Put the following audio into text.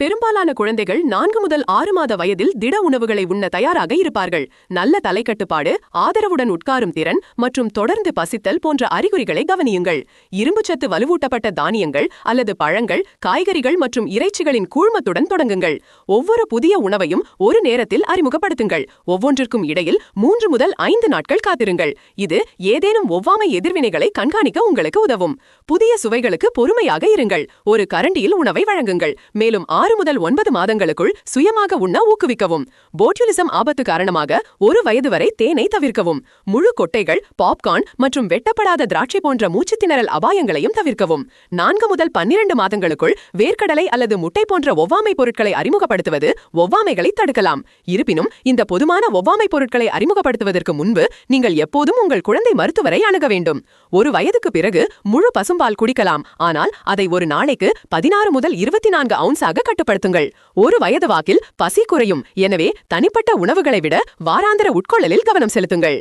பெரும்பாலான குழந்தைகள் நான்கு முதல் ஆறு மாத வயதில் திட உணவுகளை உண்ண தயாராக இருப்பார்கள். நல்ல தலைக்கட்டுப்பாடு ஆதரவுடன் உட்காரும் திறன் மற்றும் தொடர்ந்து பசித்தல் போன்ற அறிகுறிகளை கவனியுங்கள். இரும்புச்சத்து வலுவூட்டப்பட்ட தானியங்கள் அல்லது பழங்கள் காய்கறிகள் மற்றும் இறைச்சிகளின் கூழ்மத்துடன் தொடங்குங்கள். ஒவ்வொரு புதிய உணவையும் ஒரு நேரத்தில் அறிமுகப்படுத்துங்கள். ஒவ்வொன்றிற்கும் இடையில் மூன்று முதல் ஐந்து நாட்கள் காத்திருங்கள். இது ஏதேனும் ஒவ்வாமை எதிர்வினைகளை கண்காணிக்க உங்களுக்கு உதவும். புதிய சுவைகளுக்கு பொறுமையாக இருங்கள். ஒரு கரண்டியில் உணவை வழங்குங்கள். மேலும் ஆறு முதல் ஒன்பது மாதங்களுக்குள் சுயமாக உண்ண ஊக்குவிக்கவும். போட்யூலிசம் ஆபத்து காரணமாக ஒரு வயது வரை தேனை தவிர்க்கவும். முழு கொட்டைகள் பாப்கார்ன் மற்றும் வெட்டப்படாத திராட்சை போன்ற மூச்சுத் திணறல் அபாயங்களையும் தவிர்க்கவும். நான்கு முதல் பன்னிரண்டு மாதங்களுக்குள் வேர்க்கடலை அல்லது முட்டை போன்ற ஒவ்வாமை பொருட்களை அறிமுகப்படுத்துவது ஒவ்வாமைகளை தடுக்கலாம். இருப்பினும் இந்த பொதுவான ஒவ்வாமை பொருட்களை அறிமுகப்படுத்துவதற்கு முன்பு நீங்கள் எப்போதும் உங்கள் குழந்தை மருத்துவரை அணுக வேண்டும். ஒரு வயதுக்கு பிறகு முழு பசும்பால் குடிக்கலாம். ஆனால் அதை ஒரு நாளைக்கு பதினாறு முதல் இருபத்தி நான்கு அவுன்ஸாக கட்டுப்படுத்துங்கள். ஒரு வயது வாக்கில் பசி குறையும். எனவே தனிப்பட்ட உணவுகளை விட வாராந்திர உட்கொள்ளலில் கவனம் செலுத்துங்கள்.